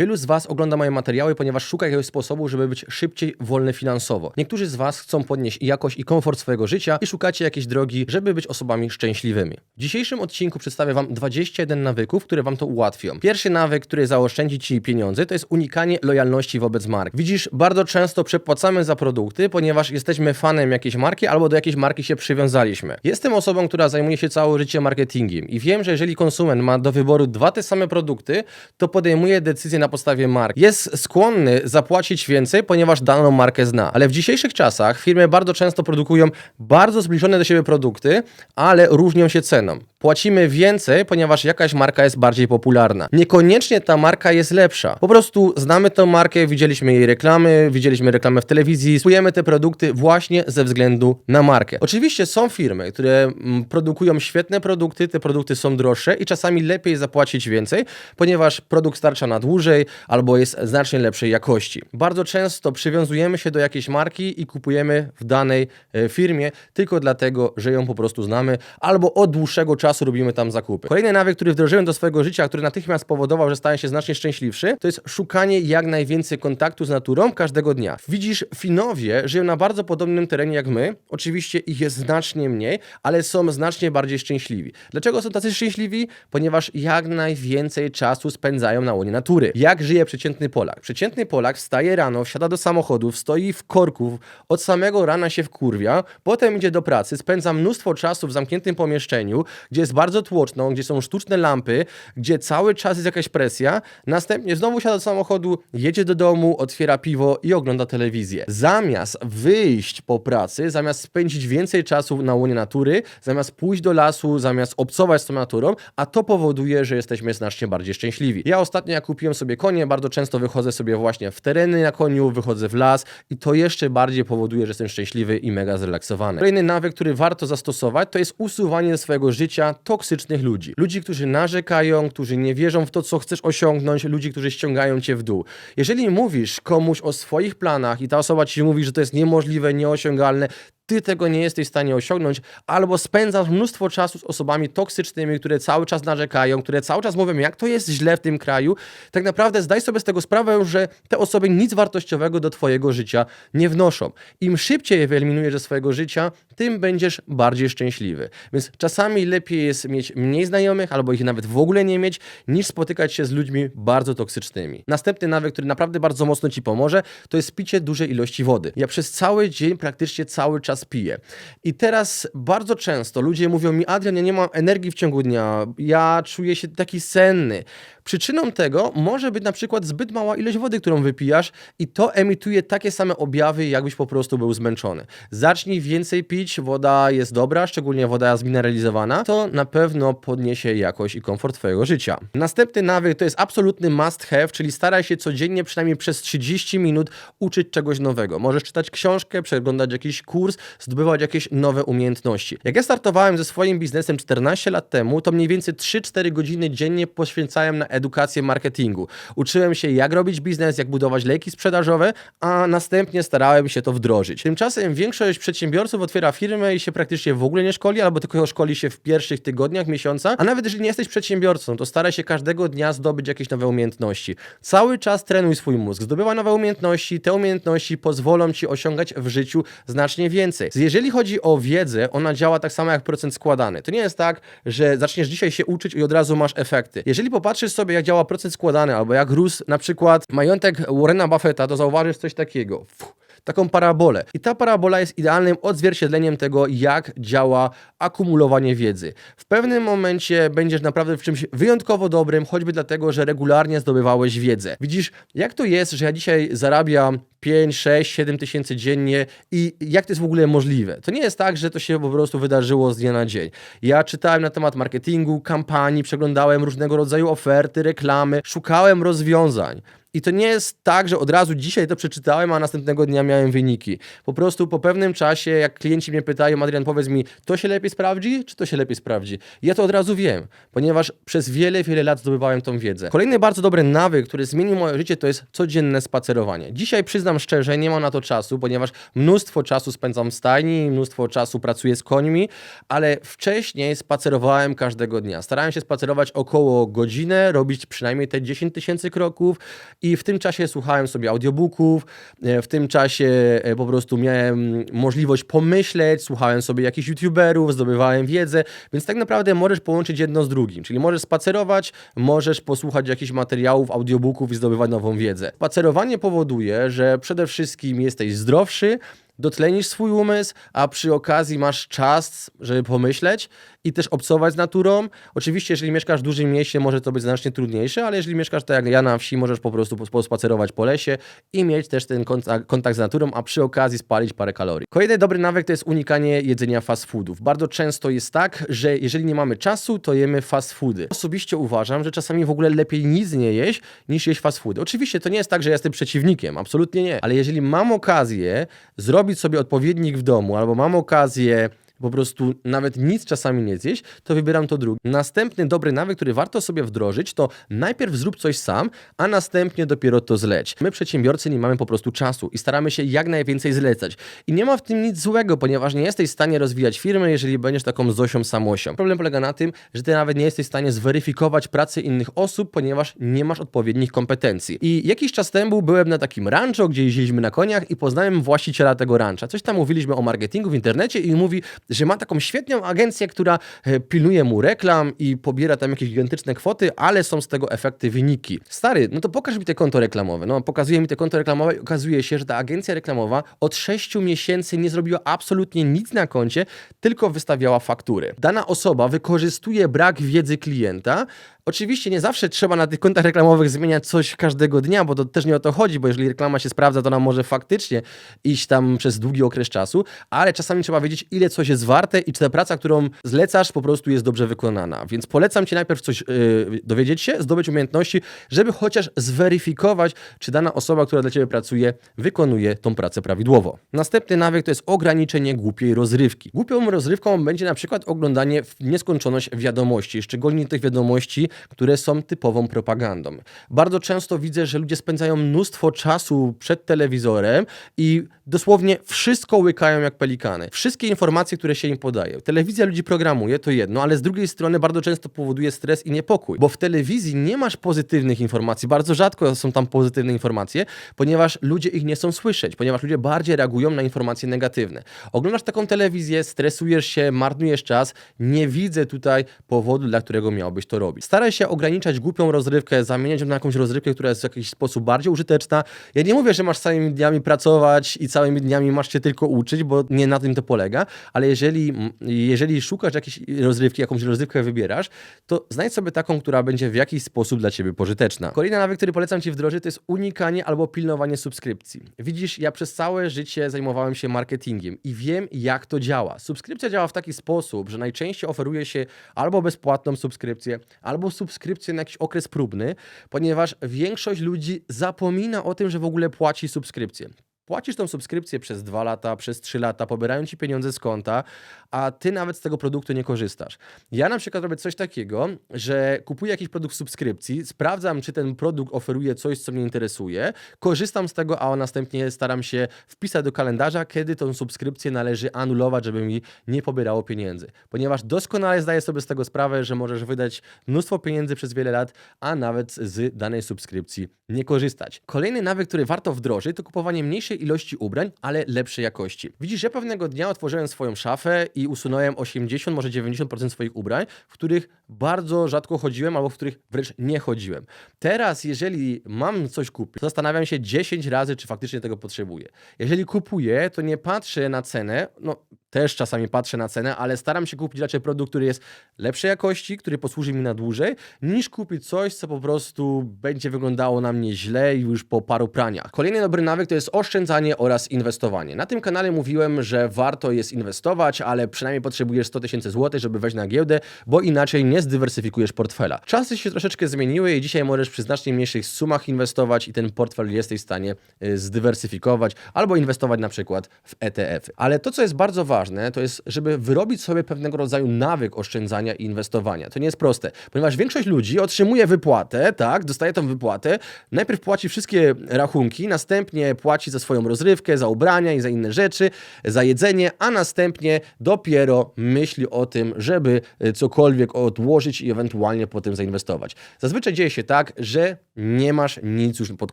Wielu z Was ogląda moje materiały, ponieważ szuka jakiegoś sposobu, żeby być szybciej wolny finansowo. Niektórzy z Was chcą podnieść jakość i komfort swojego życia i szukacie jakiejś drogi, żeby być osobami szczęśliwymi. W dzisiejszym odcinku przedstawię Wam 21 nawyków, które Wam to ułatwią. Pierwszy nawyk, który zaoszczędzi Ci pieniądze, to jest unikanie lojalności wobec mark. Widzisz, bardzo często przepłacamy za produkty, ponieważ jesteśmy fanem jakiejś marki albo do jakiejś marki się przywiązaliśmy. Jestem osobą, która zajmuje się całe życie marketingiem i wiem, że jeżeli konsument ma do wyboru dwa te same produkty, to podejmuje decyzję na podstawie mark. Jest skłonny zapłacić więcej, ponieważ daną markę zna. Ale w dzisiejszych czasach firmy bardzo często produkują bardzo zbliżone do siebie produkty, ale różnią się ceną. Płacimy więcej, ponieważ jakaś marka jest bardziej popularna. Niekoniecznie ta marka jest lepsza. Po prostu znamy tą markę, widzieliśmy jej reklamy, widzieliśmy reklamę w telewizji, kupujemy te produkty właśnie ze względu na markę. Oczywiście są firmy, które mm, produkują świetne produkty, te produkty są droższe i czasami lepiej zapłacić więcej, ponieważ produkt starcza na dłużej albo jest znacznie lepszej jakości. Bardzo często przywiązujemy się do jakiejś marki i kupujemy w danej e, firmie tylko dlatego, że ją po prostu znamy albo od dłuższego czasu robimy tam zakupy. Kolejny nawyk, który wdrożyłem do swojego życia, który natychmiast powodował, że stałem się znacznie szczęśliwszy, to jest szukanie jak najwięcej kontaktu z naturą każdego dnia. Widzisz, Finowie żyją na bardzo podobnym terenie jak my. Oczywiście ich jest znacznie mniej, ale są znacznie bardziej szczęśliwi. Dlaczego są tacy szczęśliwi? Ponieważ jak najwięcej czasu spędzają na łonie natury. Jak żyje przeciętny Polak? Przeciętny Polak wstaje rano, wsiada do samochodu, stoi w korku, od samego rana się wkurwia, potem idzie do pracy, spędza mnóstwo czasu w zamkniętym pomieszczeniu, gdzie jest bardzo tłoczno, gdzie są sztuczne lampy, gdzie cały czas jest jakaś presja, następnie znowu siada do samochodu, jedzie do domu, otwiera piwo i ogląda telewizję. Zamiast wyjść po pracy, zamiast spędzić więcej czasu na łonie natury, zamiast pójść do lasu, zamiast obcować z tą naturą, a to powoduje, że jesteśmy znacznie bardziej szczęśliwi. Ja ostatnio kupiłem sobie konie, bardzo często wychodzę sobie właśnie w tereny na koniu, wychodzę w las i to jeszcze bardziej powoduje, że jestem szczęśliwy i mega zrelaksowany. Kolejny nawyk, który warto zastosować, to jest usuwanie ze swojego życia toksycznych ludzi. Ludzi, którzy narzekają, którzy nie wierzą w to, co chcesz osiągnąć, ludzi, którzy ściągają cię w dół. Jeżeli mówisz komuś o swoich planach i ta osoba ci mówi, że to jest niemożliwe, nieosiągalne, ty tego nie jesteś w stanie osiągnąć, albo spędzasz mnóstwo czasu z osobami toksycznymi, które cały czas narzekają, które cały czas mówią, jak to jest źle w tym kraju, tak naprawdę zdaj sobie z tego sprawę, że te osoby nic wartościowego do twojego życia nie wnoszą. Im szybciej je wyeliminujesz ze swojego życia, tym będziesz bardziej szczęśliwy. Więc czasami lepiej jest mieć mniej znajomych, albo ich nawet w ogóle nie mieć, niż spotykać się z ludźmi bardzo toksycznymi. Następny nawyk, który naprawdę bardzo mocno ci pomoże, to jest picie dużej ilości wody. Ja przez cały dzień, praktycznie cały czas piję. I teraz bardzo często ludzie mówią mi, Adrian, ja nie mam energii w ciągu dnia, ja czuję się taki senny. Przyczyną tego może być na przykład zbyt mała ilość wody, którą wypijasz i to emituje takie same objawy, jakbyś po prostu był zmęczony. Zacznij więcej pić, woda jest dobra, szczególnie woda zmineralizowana, to na pewno podniesie jakość i komfort twojego życia. Następny nawyk to jest absolutny must have, czyli staraj się codziennie przynajmniej przez 30 minut uczyć czegoś nowego. Możesz czytać książkę, przeglądać jakiś kurs, zdobywać jakieś nowe umiejętności. Jak ja startowałem ze swoim biznesem 14 lat temu, to mniej więcej 3-4 godziny dziennie poświęcałem na edukację marketingu. Uczyłem się, jak robić biznes, jak budować lejki sprzedażowe, a następnie starałem się to wdrożyć. Tymczasem większość przedsiębiorców otwiera firmę i się praktycznie w ogóle nie szkoli, albo tylko szkoli się w pierwszych tygodniach, miesiąca, a nawet jeżeli nie jesteś przedsiębiorcą, to staraj się każdego dnia zdobyć jakieś nowe umiejętności. Cały czas trenuj swój mózg, zdobywaj nowe umiejętności, te umiejętności pozwolą ci osiągać w życiu znacznie więcej. Jeżeli chodzi o wiedzę, ona działa tak samo jak procent składany. To nie jest tak, że zaczniesz dzisiaj się uczyć i od razu masz efekty. Jeżeli popatrzysz sobie, jak działa procent składany, albo jak rósł na przykład majątek Warrena Buffetta, to zauważysz coś takiego. Fuh taką parabolę. I ta parabola jest idealnym odzwierciedleniem tego, jak działa akumulowanie wiedzy. W pewnym momencie będziesz naprawdę w czymś wyjątkowo dobrym, choćby dlatego, że regularnie zdobywałeś wiedzę. Widzisz, jak to jest, że ja dzisiaj zarabiam 5, 6, 7 tysięcy dziennie i jak to jest w ogóle możliwe? To nie jest tak, że to się po prostu wydarzyło z dnia na dzień. Ja czytałem na temat marketingu, kampanii, przeglądałem różnego rodzaju oferty, reklamy, szukałem rozwiązań. I to nie jest tak, że od razu dzisiaj to przeczytałem, a następnego dnia miałem wyniki. Po prostu po pewnym czasie, jak klienci mnie pytają, Adrian, powiedz mi, to się lepiej sprawdzi, czy to się lepiej sprawdzi? Ja to od razu wiem, ponieważ przez wiele, wiele lat zdobywałem tą wiedzę. Kolejny bardzo dobry nawyk, który zmienił moje życie, to jest codzienne spacerowanie. Dzisiaj przyznam szczerze, nie mam na to czasu, ponieważ mnóstwo czasu spędzam w stajni, mnóstwo czasu pracuję z końmi, ale wcześniej spacerowałem każdego dnia. Starałem się spacerować około godzinę, robić przynajmniej te 10 tysięcy kroków i w tym czasie słuchałem sobie audiobooków, e, w tym czasie e, po prostu miałem możliwość pomyśleć, słuchałem sobie jakichś youtuberów, zdobywałem wiedzę, więc tak naprawdę możesz połączyć jedno z drugim, czyli możesz spacerować, możesz posłuchać jakichś materiałów, audiobooków i zdobywać nową wiedzę. Spacerowanie powoduje, że przede wszystkim jesteś zdrowszy, dotlenisz swój umysł, a przy okazji masz czas, żeby pomyśleć i też obcować z naturą. Oczywiście, jeżeli mieszkasz w dużym mieście, może to być znacznie trudniejsze, ale jeżeli mieszkasz tak jak ja na wsi, możesz po prostu pospacerować po lesie i mieć też ten kontakt, z naturą, a przy okazji spalić parę kalorii. Kolejny dobry nawyk to jest unikanie jedzenia fast foodów. Bardzo często jest tak, że jeżeli nie mamy czasu, to jemy fast foody. Osobiście uważam, że czasami w ogóle lepiej nic nie jeść, niż jeść fast foody. Oczywiście to nie jest tak, że ja jestem przeciwnikiem, absolutnie nie, ale jeżeli mam okazję zrobić sobie odpowiednik w domu, albo mam okazję po prostu nawet nic czasami nie zjeść, to wybieram to drugi. Następny dobry nawyk, który warto sobie wdrożyć, to najpierw zrób coś sam, a następnie dopiero to zleć. My przedsiębiorcy nie mamy po prostu czasu i staramy się jak najwięcej zlecać. I nie ma w tym nic złego, ponieważ nie jesteś w stanie rozwijać firmy, jeżeli będziesz taką Zosią samosią. Problem polega na tym, że ty nawet nie jesteś w stanie zweryfikować pracy innych osób, ponieważ nie masz odpowiednich kompetencji. I jakiś czas temu byłem na takim rancho, gdzie jeździliśmy na koniach i poznałem właściciela tego rancha. Coś tam mówiliśmy o marketingu w internecie i mówi, że ma taką świetną agencję, która e, pilnuje mu reklam i pobiera tam jakieś gigantyczne kwoty, ale są z tego efekty, wyniki. Stary, no to pokaż mi te konto reklamowe. No, pokazuje mi te konto reklamowe i okazuje się, że ta agencja reklamowa od 6 miesięcy nie zrobiła absolutnie nic na koncie, tylko wystawiała faktury. Dana osoba wykorzystuje brak wiedzy klienta, Oczywiście nie zawsze trzeba na tych kontach reklamowych zmieniać coś każdego dnia, bo to też nie o to chodzi, bo jeżeli reklama się sprawdza, to ona może faktycznie iść tam przez długi okres czasu, ale czasami trzeba wiedzieć, ile coś jest warte i czy ta praca, którą zlecasz, po prostu jest dobrze wykonana. Więc polecam Ci najpierw coś yy, dowiedzieć się, zdobyć umiejętności, żeby chociaż zweryfikować, czy dana osoba, która dla Ciebie pracuje, wykonuje tą pracę prawidłowo. Następny nawyk to jest ograniczenie głupiej rozrywki. Głupią rozrywką będzie na przykład oglądanie w nieskończoność wiadomości, szczególnie tych wiadomości, które są typową propagandą. Bardzo często widzę, że ludzie spędzają mnóstwo czasu przed telewizorem i dosłownie wszystko łykają jak pelikany. Wszystkie informacje, które się im podaje. Telewizja ludzi programuje, to jedno, ale z drugiej strony bardzo często powoduje stres i niepokój, bo w telewizji nie masz pozytywnych informacji. Bardzo rzadko są tam pozytywne informacje, ponieważ ludzie ich nie chcą słyszeć, ponieważ ludzie bardziej reagują na informacje negatywne. Oglądasz taką telewizję, stresujesz się, marnujesz czas, nie widzę tutaj powodu, dla którego miałbyś to robić. Staraj się ograniczać głupią rozrywkę, zamieniać ją na jakąś rozrywkę, która jest w jakiś sposób bardziej użyteczna. Ja nie mówię, że masz całymi dniami pracować i całymi dniami masz się tylko uczyć, bo nie na tym to polega, ale jeżeli, jeżeli szukasz jakiejś rozrywki, jakąś rozrywkę wybierasz, to znajdź sobie taką, która będzie w jakiś sposób dla ciebie pożyteczna. Kolejny nawyk, który polecam ci wdrożyć, to jest unikanie albo pilnowanie subskrypcji. Widzisz, ja przez całe życie zajmowałem się marketingiem i wiem, jak to działa. Subskrypcja działa w taki sposób, że najczęściej oferuje się albo bezpłatną subskrypcję, albo subskrypcję na jakiś okres próbny, ponieważ większość ludzi zapomina o tym, że w ogóle płaci subskrypcję. Płacisz tą subskrypcję przez dwa lata, przez trzy lata, pobierają ci pieniądze z konta, a ty nawet z tego produktu nie korzystasz. Ja na przykład robię coś takiego, że kupuję jakiś produkt subskrypcji, sprawdzam, czy ten produkt oferuje coś, co mnie interesuje, korzystam z tego, a następnie staram się wpisać do kalendarza, kiedy tą subskrypcję należy anulować, żeby mi nie pobierało pieniędzy. Ponieważ doskonale zdaję sobie z tego sprawę, że możesz wydać mnóstwo pieniędzy przez wiele lat, a nawet z danej subskrypcji nie korzystać. Kolejny nawyk, który warto wdrożyć, to kupowanie ilości ubrań, ale lepszej jakości. Widzisz, ja pewnego dnia otworzyłem swoją szafę i usunąłem 80, może 90% swoich ubrań, w których bardzo rzadko chodziłem albo w których wręcz nie chodziłem. Teraz, jeżeli mam coś kupić, to zastanawiam się 10 razy, czy faktycznie tego potrzebuję. Jeżeli kupuję, to nie patrzę na cenę, no też czasami patrzę na cenę, ale staram się kupić raczej produkt, który jest lepszej jakości, który posłuży mi na dłużej, niż kupić coś, co po prostu będzie wyglądało na mnie źle już po paru praniach. Kolejny dobry nawyk to jest oszczędzanie oraz inwestowanie. Na tym kanale mówiłem, że warto jest inwestować, ale przynajmniej potrzebujesz 100 tysięcy złotych, żeby wejść na giełdę, bo inaczej nie zdywersyfikujesz portfela. Czasy się troszeczkę zmieniły i dzisiaj możesz przy znacznie mniejszych sumach inwestować i ten portfel jesteś w stanie y, zdywersyfikować albo inwestować na przykład w ETF-y. Ale to, co jest bardzo ważne, to jest, żeby wyrobić sobie pewnego rodzaju nawyk oszczędzania i inwestowania. To nie jest proste, ponieważ większość ludzi otrzymuje wypłatę, tak, dostaje tą wypłatę, najpierw płaci wszystkie rachunki, następnie płaci za swoją rozrywkę, za ubrania i za inne rzeczy, za jedzenie, a następnie dopiero myśli o tym, żeby y, cokolwiek odłożyć i ewentualnie potem zainwestować. Zazwyczaj dzieje się tak, że nie masz nic już pod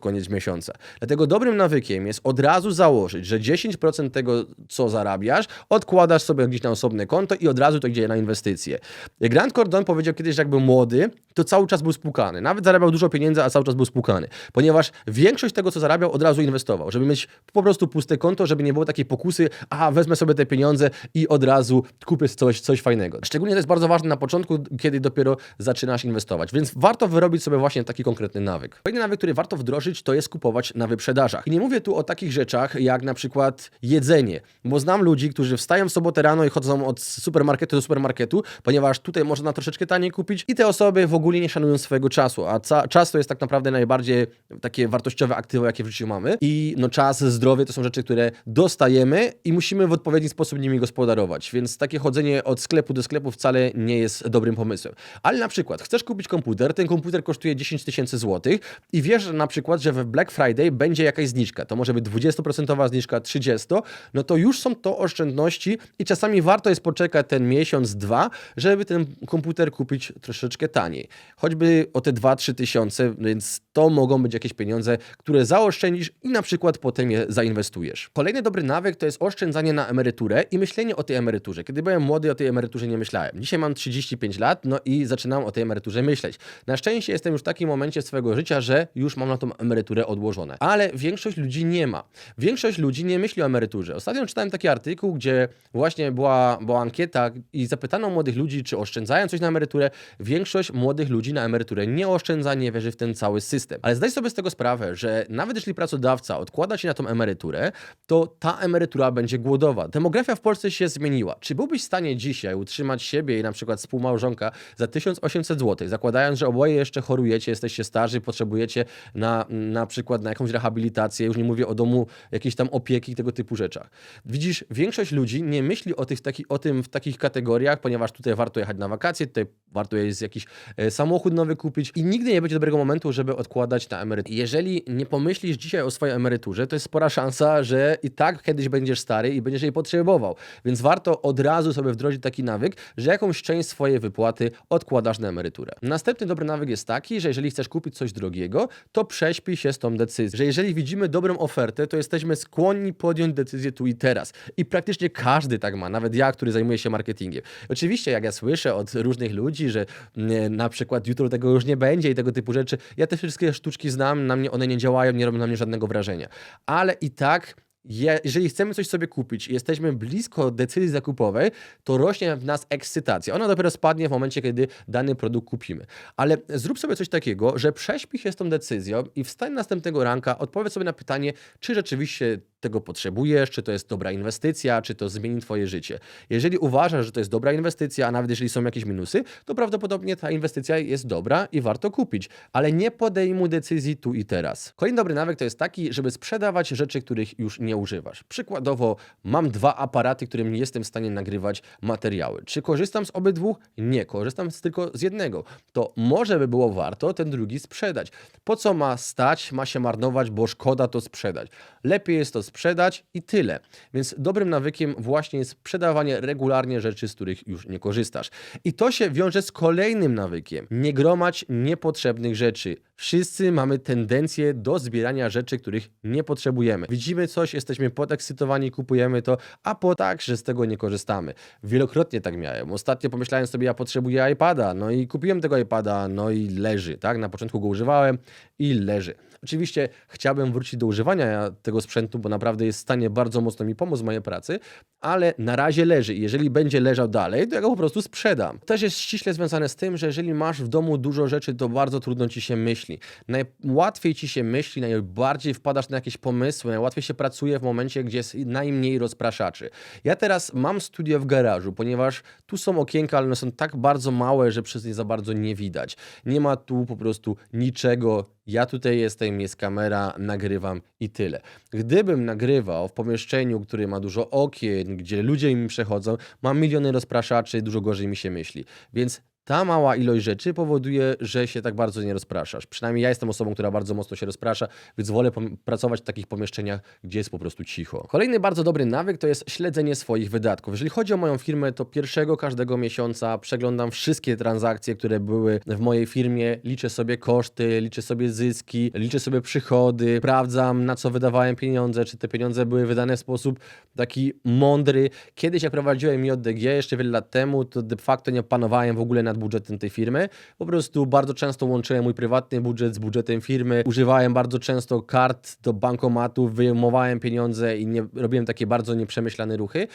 koniec miesiąca. Dlatego dobrym nawykiem jest od razu założyć, że 10% tego, co zarabiasz, odkładasz sobie gdzieś na osobne konto i od razu to idzie na inwestycje. Grant Cardone powiedział kiedyś, jak był młody, to cały czas był spłukany. Nawet zarabiał dużo pieniędzy, a cały czas był spłukany. Ponieważ większość tego, co zarabiał, od razu inwestował, żeby mieć po prostu puste konto, żeby nie było takiej pokusy, a wezmę sobie te pieniądze i od razu kupię coś, coś fajnego. Szczególnie to jest bardzo ważne na początku, kiedy dopiero zaczynasz inwestować. Więc warto wyrobić sobie właśnie taki konkretny nawyk. Kolejny nawyk, który warto wdrożyć, to jest kupować na wyprzedażach. I nie mówię tu o takich rzeczach, jak na przykład jedzenie, bo znam ludzi, którzy wstają w sobotę rano i chodzą od supermarketu do supermarketu, ponieważ tutaj można troszeczkę taniej kupić i te osoby w ogóle nie szanują swojego czasu, a ca- czas to jest tak naprawdę najbardziej takie wartościowe aktywo, jakie w życiu mamy i no czas, zdrowie to są rzeczy, które dostajemy i musimy w odpowiedni sposób nimi gospodarować, więc takie chodzenie od sklepu do sklepu wcale nie jest dobrym pomysłem. Ale na przykład chcesz kupić komputer, ten komputer kosztuje 10 tysięcy złotych i wiesz na przykład, że w Black Friday będzie jakaś zniżka, to może być 20% zniżka, 30%, no to już są to oszczędności i czasami warto jest poczekać ten miesiąc, dwa, żeby ten komputer kupić troszeczkę taniej. Choćby o te 2-3 tysiące, więc to mogą być jakieś pieniądze, które zaoszczędzisz i na przykład potem je zainwestujesz. Kolejny dobry nawyk to jest oszczędzanie na emeryturę i myślenie o tej emeryturze. Kiedy byłem młody, o tej emeryturze nie myślałem. Dzisiaj mam 35 lat, no i zaczynam o tej emeryturze myśleć. Na szczęście jestem już w takim momencie swojego życia, że już mam na tą emeryturę odłożone. Ale większość ludzi nie ma. Większość ludzi nie myśli o emeryturze. Ostatnio czytałem taki artykuł, gdzie właśnie była, była ankieta i zapytano młodych ludzi, czy oszczędzają coś na emeryturę. Większość młodych ludzi na emeryturę nie oszczędza, nie wierzy w ten cały system. Ale zdaj sobie z tego sprawę, że nawet jeśli pracodawca odkłada ci na tą emeryturę, to ta emerytura będzie głodowa. Demografia w Polsce się zmieniła. Czy byłbyś w stanie dzisiaj utrzymać siebie i na przykład współmałżonka za 1800 zł, zakładając, że oboje jeszcze chorujecie, jesteście starzy, potrzebujecie na, na przykład na jakąś rehabilitację, już nie mówię o domu jakiejś tam opieki, tego typu rzeczach. Widzisz, większość ludzi nie myśli o, tych, taki, o tym w takich kategoriach, ponieważ tutaj warto jechać na wakacje, tutaj warto jest jakiś e, samochód nowy kupić i nigdy nie będzie dobrego momentu, żeby odkładać na emeryturę. Jeżeli nie pomyślisz dzisiaj o swojej emeryturze, to jest spora szansa, że i tak kiedyś będziesz stary i będziesz jej potrzebował. Więc warto od razu sobie wdrożyć taki nawyk, że jakąś część swojej wypłaty odkładasz na emeryturę. Następny dobry nawyk jest taki, że jeżeli chcesz kupić coś drogiego, to prześpij się z tą decyzją. Że jeżeli widzimy dobrą ofertę, to jesteśmy skłonni podjąć decyzję tu i teraz. I praktycznie każdy tak ma, nawet ja, który zajmuje się marketingiem. Oczywiście, jak ja słyszę od różnych ludzi, że mm, na przykład jutro tego już nie będzie i tego typu rzeczy, ja te wszystkie sztuczki znam, na mnie one nie działają, nie robią na mnie żadnego wrażenia. Ale i tak je, jeżeli chcemy coś sobie kupić i jesteśmy blisko decyzji zakupowej, to rośnie w nas ekscytacja. Ona dopiero spadnie w momencie, kiedy dany produkt kupimy. Ale zrób sobie coś takiego, że prześpij się z tą decyzją i wstań następnego ranka, odpowiedz sobie na pytanie, czy rzeczywiście tego potrzebujesz, czy to jest dobra inwestycja, czy to zmieni Twoje życie. Jeżeli uważasz, że to jest dobra inwestycja, a nawet jeżeli są jakieś minusy, to prawdopodobnie ta inwestycja jest dobra i warto kupić, ale nie podejmuj decyzji tu i teraz. Kolejny dobry nawyk to jest taki, żeby sprzedawać rzeczy, których już nie używasz. Przykładowo, mam dwa aparaty, którym nie jestem w stanie nagrywać materiały. Czy korzystam z obydwu? Nie, korzystam tylko z jednego. To może by było warto ten drugi sprzedać. Po co ma stać, ma się marnować, bo szkoda to sprzedać. Lepiej jest to sprzedać i tyle. Więc dobrym nawykiem właśnie jest sprzedawanie regularnie rzeczy, z których już nie korzystasz. I to się wiąże z kolejnym nawykiem. Nie gromać niepotrzebnych rzeczy. Wszyscy mamy tendencję do zbierania rzeczy, których nie potrzebujemy. Widzimy coś, jesteśmy podekscytowani, kupujemy to, a po tak, że z tego nie korzystamy. Wielokrotnie tak miałem. Ostatnio pomyślałem sobie, ja potrzebuję iPada, no i kupiłem tego iPada, no i leży, tak? Na początku go używałem i leży. Oczywiście chciałbym wrócić do używania tego sprzętu, bo naprawdę jest w stanie bardzo mocno mi pomóc w mojej pracy, ale na razie leży i jeżeli będzie leżał dalej, to ja go po prostu sprzedam. Też jest ściśle związane z tym, że jeżeli masz w domu dużo rzeczy, to bardzo trudno ci się myśli. Najłatwiej ci się myśli, najbardziej wpadasz na jakieś pomysły, najłatwiej się pracuje w momencie, gdzie jest najmniej rozpraszaczy. Ja teraz mam studio w garażu, ponieważ tu są okienka, ale one są tak bardzo małe, że przez nie za bardzo nie widać. Nie ma tu po prostu niczego. Ja tutaj jestem, jest kamera, nagrywam i tyle. Gdybym nagrywał w pomieszczeniu, które ma dużo okien, gdzie ludzie mi przechodzą, mam miliony rozpraszaczy, dużo gorzej mi się myśli. Więc ta mała ilość rzeczy powoduje, że się tak bardzo nie rozpraszasz. Przynajmniej ja jestem osobą, która bardzo mocno się rozprasza, więc wolę pracować w takich pomieszczeniach, gdzie jest po prostu cicho. Kolejny bardzo dobry nawyk to jest śledzenie swoich wydatków. Jeżeli chodzi o moją firmę, to pierwszego każdego miesiąca przeglądam wszystkie transakcje, które były w mojej firmie, liczę sobie koszty, liczę sobie zyski, liczę sobie przychody, sprawdzam na co wydawałem pieniądze, czy te pieniądze były wydane w sposób taki mądry. Kiedyś jak prowadziłem JDG jeszcze wiele lat temu, to de facto nie panowałem w ogóle nad budżetem tej firmy. Po prostu bardzo często łączyłem mój prywatny budżet z budżetem firmy. Używałem bardzo często kart do bankomatu, wyjmowałem pieniądze i nie, robiłem takie bardzo nieprzemyślane ruchy.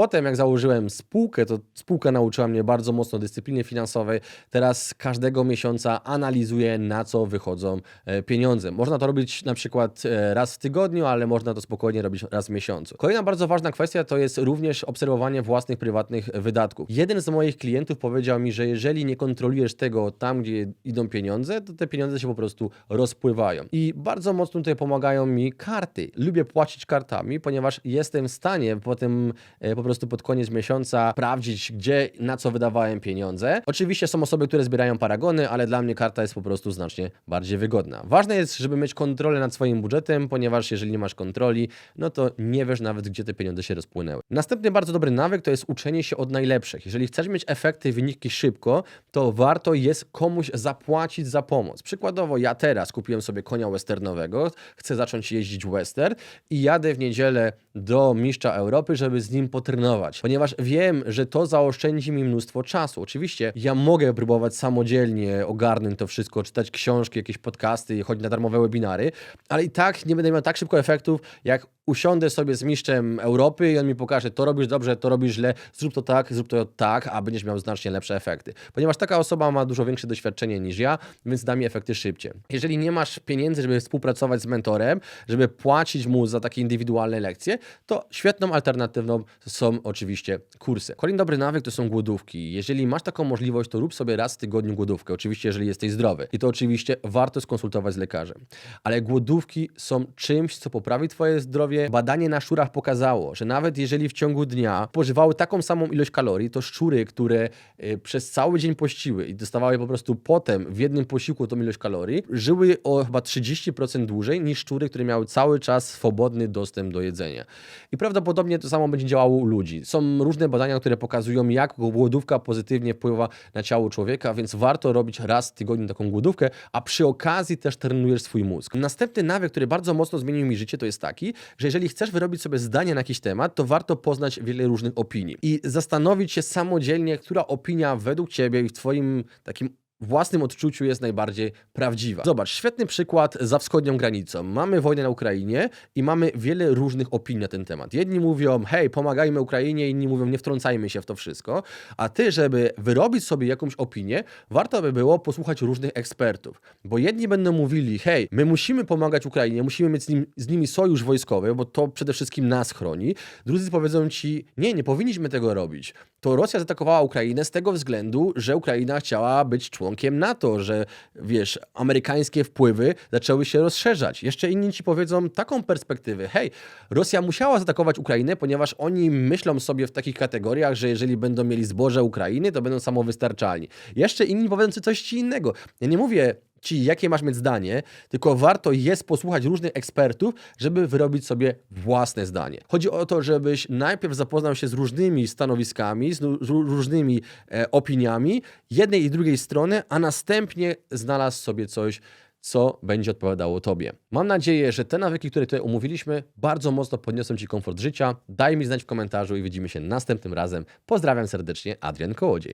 Potem, jak założyłem spółkę, to spółka nauczyła mnie bardzo mocno dyscypliny finansowej. Teraz każdego miesiąca analizuję, na co wychodzą e, pieniądze. Można to robić na przykład e, raz w tygodniu, ale można to spokojnie robić raz w miesiącu. Kolejna bardzo ważna kwestia to jest również obserwowanie własnych prywatnych wydatków. Jeden z moich klientów powiedział mi, że jeżeli nie kontrolujesz tego tam, gdzie idą pieniądze, to te pieniądze się po prostu rozpływają. I bardzo mocno tutaj pomagają mi karty. Lubię płacić kartami, ponieważ jestem w stanie potem e, po prostu pod koniec miesiąca sprawdzić, gdzie, na co wydawałem pieniądze. Oczywiście są osoby, które zbierają paragony, ale dla mnie karta jest po prostu znacznie bardziej wygodna. Ważne jest, żeby mieć kontrolę nad swoim budżetem, ponieważ jeżeli nie masz kontroli, no to nie wiesz nawet, gdzie te pieniądze się rozpłynęły. Następny bardzo dobry nawyk to jest uczenie się od najlepszych. Jeżeli chcesz mieć efekty, wyniki szybko, to warto jest komuś zapłacić za pomoc. Przykładowo ja teraz kupiłem sobie konia westernowego, chcę zacząć jeździć western i jadę w niedzielę do mistrza Europy, żeby z nim potrenować, ponieważ wiem, że to zaoszczędzi mi mnóstwo czasu. Oczywiście ja mogę próbować samodzielnie ogarnąć to wszystko, czytać książki, jakieś podcasty, chodzić na darmowe webinary, ale i tak nie będę miał tak szybko efektów, jak usiądę sobie z mistrzem Europy i on mi pokaże, to robisz dobrze, to robisz źle, zrób to tak, zrób to tak, a będziesz miał znacznie lepsze efekty. Ponieważ taka osoba ma dużo większe doświadczenie niż ja, więc da mi efekty szybciej. Jeżeli nie masz pieniędzy, żeby współpracować z mentorem, żeby płacić mu za takie indywidualne lekcje, to świetną alternatywą są oczywiście kursy. Kolejny dobry nawyk to są głodówki. Jeżeli masz taką możliwość, to rób sobie raz w tygodniu głodówkę. Oczywiście, jeżeli jesteś zdrowy. I to oczywiście warto skonsultować z lekarzem. Ale głodówki są czymś, co poprawi twoje zdrowie. Badanie na szczurach pokazało, że nawet jeżeli w ciągu dnia spożywały taką samą ilość kalorii, to szczury, które y, przez cały dzień pościły i dostawały po prostu potem w jednym posiłku tą ilość kalorii, żyły o chyba 30% dłużej niż szczury, które miały cały czas swobodny dostęp do jedzenia. I prawdopodobnie to samo będzie działało u ludzi. Są różne badania, które pokazują, jak głodówka pozytywnie wpływa na ciało człowieka, więc warto robić raz w tygodniu taką głodówkę, a przy okazji też trenujesz swój mózg. Następny nawyk, który bardzo mocno zmienił mi życie, to jest taki, że jeżeli chcesz wyrobić sobie zdanie na jakiś temat, to warto poznać wiele różnych opinii i zastanowić się samodzielnie, która opinia według ciebie i w twoim takim własnym odczuciu jest najbardziej prawdziwa. Zobacz, świetny przykład za wschodnią granicą. Mamy wojnę na Ukrainie i mamy wiele różnych opinii na ten temat. Jedni mówią, hej, pomagajmy Ukrainie, inni mówią, nie wtrącajmy się w to wszystko. A ty, żeby wyrobić sobie jakąś opinię, warto by było posłuchać różnych ekspertów. Bo jedni będą mówili, hej, my musimy pomagać Ukrainie, musimy mieć z, nim, z nimi sojusz wojskowy, bo to przede wszystkim nas chroni. Drudzy powiedzą ci, nie, nie powinniśmy tego robić. To Rosja zaatakowała Ukrainę z tego względu, że Ukraina chciała być członkiem NATO, że wiesz, amerykańskie wpływy zaczęły się rozszerzać. Jeszcze inni ci powiedzą taką perspektywę, hej, Rosja musiała zaatakować Ukrainę, ponieważ oni myślą sobie w takich kategoriach, że jeżeli będą mieli zboże Ukrainy, to będą samowystarczalni. Jeszcze inni powiedzą coś ci innego. Ja nie mówię ci, jakie masz mieć zdanie, tylko warto jest posłuchać różnych ekspertów, żeby wyrobić sobie własne zdanie. Chodzi o to, żebyś najpierw zapoznał się z różnymi stanowiskami, z, ró- z różnymi e, opiniami jednej i drugiej strony, a następnie znalazł sobie coś, co będzie odpowiadało Tobie. Mam nadzieję, że te nawyki, które tutaj omówiliśmy, bardzo mocno podniosą Ci komfort życia. Daj mi znać w komentarzu i widzimy się następnym razem. Pozdrawiam serdecznie, Adrian Kołodziej.